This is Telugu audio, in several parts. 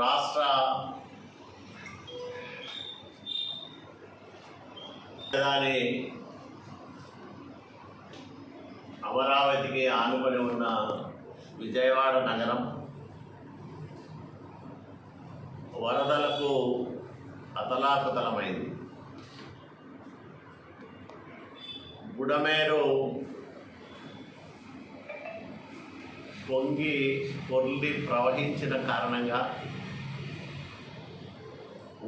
రాష్ట్ర రాజధాని అమరావతికి ఆనుకొని ఉన్న విజయవాడ నగరం వరదలకు అతలాకుతలమైంది. బుడమేరు పొంగి పొర్లి ప్రవహించిన కారణంగా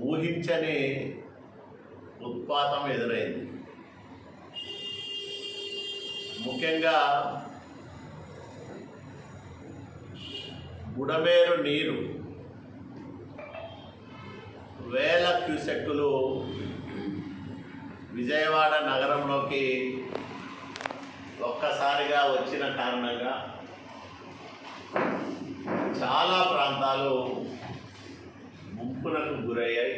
ఊహించని ఉత్పాతం ఎదురైంది. ముఖ్యంగా బుడమేరు నీరు వేల క్యూసెక్కులు విజయవాడ నగరంలోకి ఒక్కసారిగా వచ్చిన కారణంగా చాలా ప్రాంతాలు ముంపునకు గురయ్యాయి.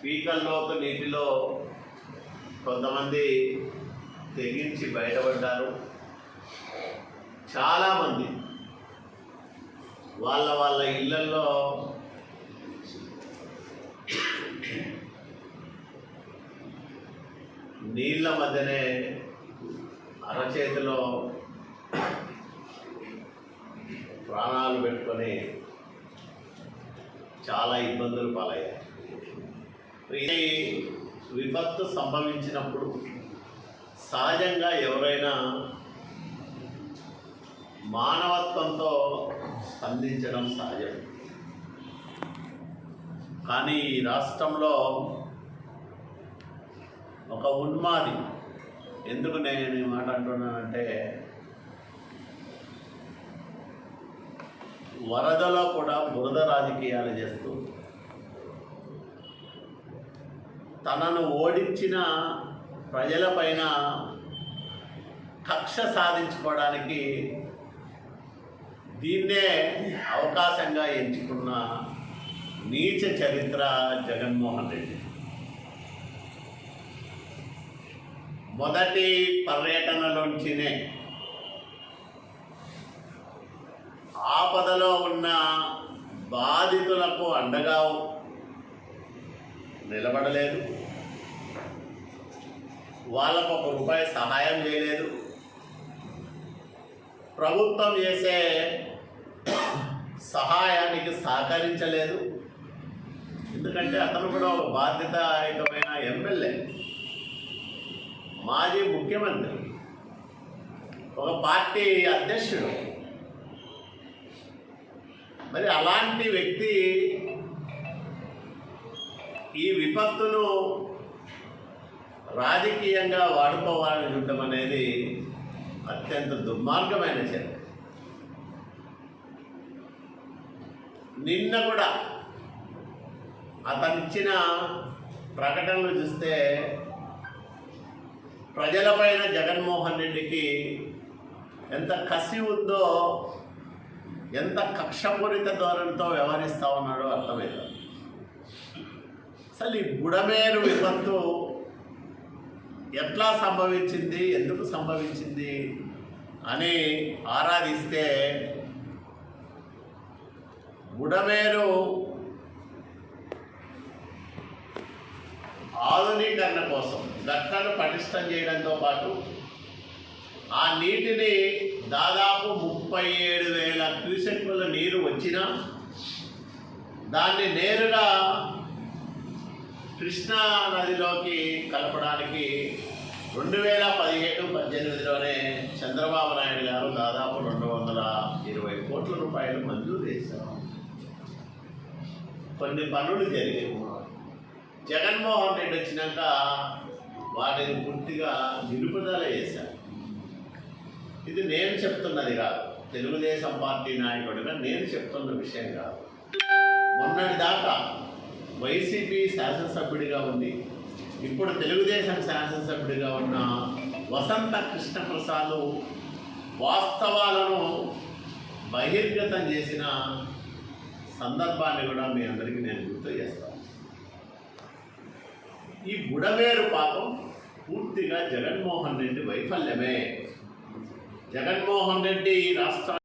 పీకల్లోకి నీటిలో కొంతమంది తెగించి బయటపడ్డారు. చాలామంది వాళ్ళ వాళ్ళ ఇళ్ళల్లో నీళ్ళ మధ్యనే అరచేతిలో ప్రాణాలు పెట్టుకొని చాలా ఇబ్బందులు పాలయ్యాయి. విపత్తు సంభవించినప్పుడు సహజంగా ఎవరైనా మానవత్వంతో స్పందించడం సహజం. కానీ ఈ రాష్ట్రంలో ఒక ఉన్మాది ఎందుకు నేను ఈ మాట అంటున్నానంటే వరదలో కూడా బురద రాజకీయాలు చేస్తూ తనను ఓడించిన ప్రజలపైన కక్ష సాధించుకోవడానికి దీన్నే అవకాశంగా ఎంచుకున్న నీచ చరిత్ర జగన్మోహన్ రెడ్డి. మొదటి పర్యటనలోంచినే ఆపదలో ఉన్న బాధితులకు అండగా నిలబడలేదు. వాళ్ళకు ఒక రూపాయి సహాయం చేయలేదు. ప్రభుత్వం చేసే సహాయానికి సహకరించలేదు. ఎందుకంటే అతను కూడా ఒక బాధ్యతాయుతమైన ఎమ్మెల్యే. మాజీ ముఖ్యమంత్రి. ఒక పార్టీ అధ్యక్షుడు. మరి అలాంటి వ్యక్తి ఈ విపత్తును రాజకీయంగా వాడుకోవాలని చూడటం అనేది అత్యంత దుర్మార్గమైన చర్య. నిన్న కూడా అతనిచ్చిన ప్రకటనలు చూస్తే ప్రజలపైన జగన్మోహన్ రెడ్డికి ఎంత కసి ఉందో ఎంత కక్షపూరిత ధోరణితో వ్యవహరిస్తూ ఉన్నాడో అర్థమవుతుంది అసలు ఈ బుడమేరు విపత్తు ఎట్లా సంభవించింది ఎందుకు సంభవించింది అని ఆరాధిస్తే బుడమేరు ఆధునీకరణ కోసం గట్టను పటిష్టం చేయడంతో పాటు ఆ నీటిని దాదాపు ముప్పై ఏడు వేల క్యూసెక్ల నీరు వచ్చినా దాన్ని నేరుగా కృష్ణా నదిలోకి కలపడానికి రెండు వేల పదిహేడు పద్దెనిమిదిలోనే చంద్రబాబు నాయుడు గారు దాదాపు రెండు వందల ఇరవై కోట్ల రూపాయలు మంజూరు చేశారు. కొన్ని పనులు జరిగాయి. జగన్మోహన్ రెడ్డి వచ్చినాక వాటిని పూర్తిగా నిలుపుదల చేశారు. ఇది నేను చెప్తున్నది కాదు. తెలుగుదేశం పార్టీ నాయకుడిగా నేను చెప్తున్న విషయం కాదు. మొన్నటి దాకా వైసీపీ శాసనసభ్యుడిగా ఉంది ఇప్పుడు తెలుగుదేశం శాసనసభ్యుడిగా ఉన్న వసంత కృష్ణప్రసాద్ వాస్తవాలను బహిర్గతం చేసిన సందర్భాన్ని కూడా మీ అందరికీ నేను గుర్తు చేస్తాను ఈ బుడవేరు పాపం పూర్తిగా జగన్మోహన్ రెడ్డి వైఫల్యమే. జగన్మోహన్ రెడ్డి రాష్ట్ర